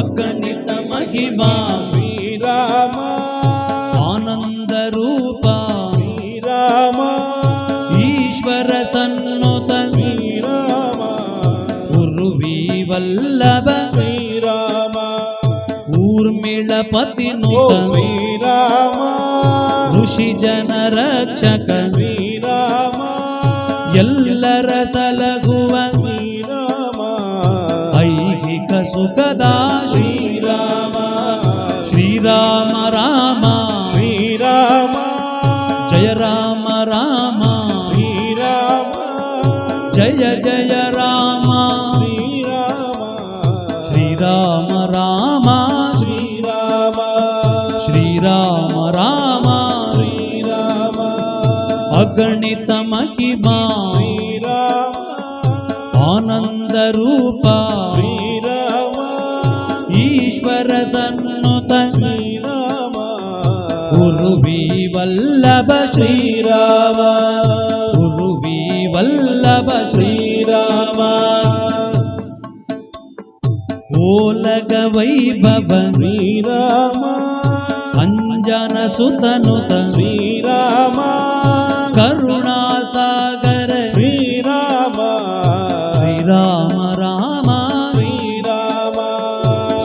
ಅಗಣಿತ ಮಹಿಮಾ. ಶ್ರೀರಾಮ. ಆನಂದ ರೂಪ. ಶ್ರೀರಾಮ. ಈಶ್ವರ ಸನ್ನತ. ಶ್ರೀರಾಮ. ಗುರುವಿ ವಲ್ಲಭ ಶ್ರೀರಾಮ. ಊರ್ಮಿಳ ಪತಿ ನೋ ಶ್ರೀರಾಮ. ಋಷಿ ಜನ ರಕ್ಷಕ. ಶ್ರೀರಾಮ. ಎಲ್ಲರ ಸಲಗು కదా శ్రీరామ. శ్రీరామ రామ. శ్రీరామ. జయ రామ రామ. శ్రీరామ. జయ జయ రామ. శ్రీరామ. శ్రీరామ రామ. శ్రీరామ. శ్రీరామ రామ. శ్రీరామ. అగణిత మహిమా. శ్రీరామ. ఆనంద రూపా குருவி வல்லப ஸ்ரீராமா குருவி வல்லப ஸ்ரீராமா. ஓலக வைபவ ஸ்ரீராமா அஞ்சன சுதனுத ஸ்ரீராமா கருணாசாகர ஸ்ரீராமா. ஸ்ரீராம ராமா ஸ்ரீராமா.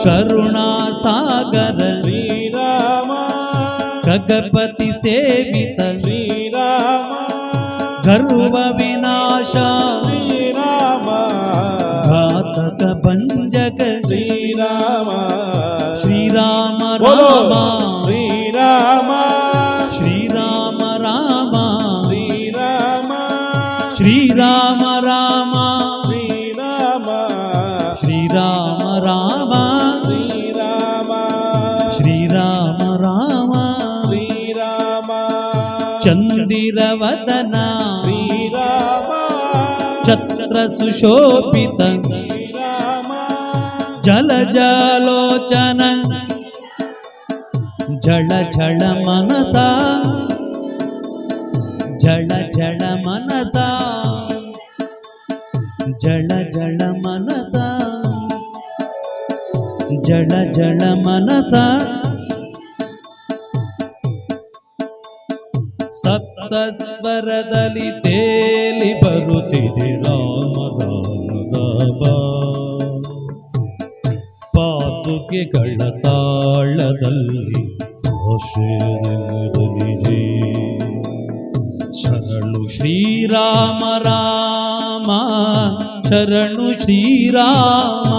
கருணாசாகர ಸೇವಿತ ಶ್ರೀರಾಮ ಗರ್ವ ವಿನಾಶ ಶ್ರೀರಾಮ ಘಾತಕ ಭಂಜಕ ಶ್ರೀರಾಮ ಶ್ರೀರಾಮ ರಾಮ ಶ್ರೀರಾಮ ಶ್ರೀರಾಮ ರಾಮ ಶ್ರೀರಾಮ ಶ್ರೀರಾಮ ರಾಮ ಶ್ರೀರಾಮ ಶ್ರೀರಾಮ ರಾಮ క్షీరవదన ఛత్ర సుశోభిత. జలజాలోచన జళ జళ మనసా. జళ జళ మనసా. జళ జళ మనసా. జళ జళ మనసా. ಜಳ ಮನಸ ಸಪ್ತ ಸ್ವರದಲ್ಲಿ ತೇಲಿ ಬರುತ್ತಿದೆ ರಾಮ ರಾಮ ರಾಮ ಪಾದುಕೆಗಳ ತಾಳದಲ್ಲಿ ಆಶೀರ್ವದನಿದೆ. ಶರಣು ಶ್ರೀರಾಮ ರಾಮ ಶರಣು ಶ್ರೀರಾಮ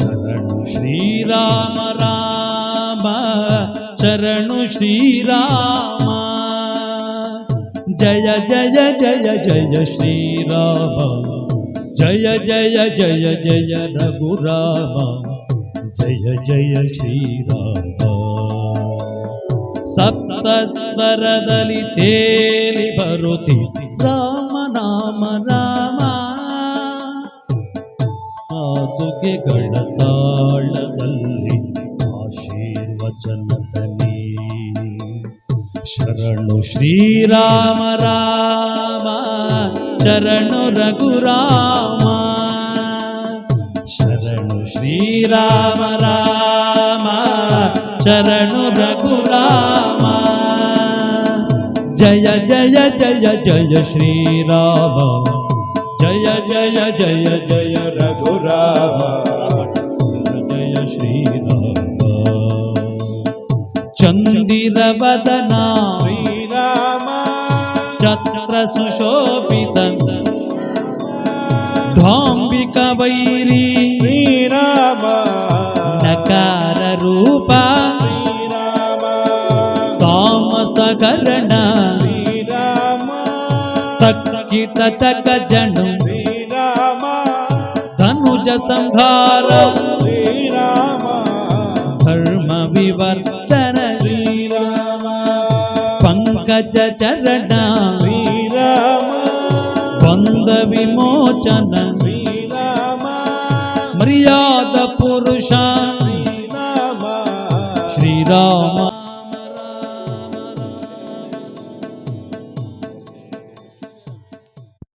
ಶರಣು ಶ್ರೀರಾಮ ರಾಮ శరణు శ్రీరామ. జయ జయ జయ జయ శ్రీరామ. జయ జయ జయ జయ రఘురామ. జయ జయ శ్రీరామ. సప్తస్వరదలి తేలి భరుతి రామ నామ రామ. ఆతుకి గణతా शरणु श्री राम राम चरण रघु राम शरणु श्री राम राम चरण रघु राम जय जय जय जय श्री राम जय जय जय जय रघुराम। जय श्री राम चन्दिरवदन శోభితం ఢోంబిక వైరీ శ్రీరామ. నకార రూప శ్రీరామ. తామసకరణ శ్రీరామ. తక్కిట చక జను శ్రీరామ. ధనుజ సంహార పంకజ చరణ శ్రీరామ వంద విమోచన శ్రీరామ మర్యాద పురుష శ్రీరామ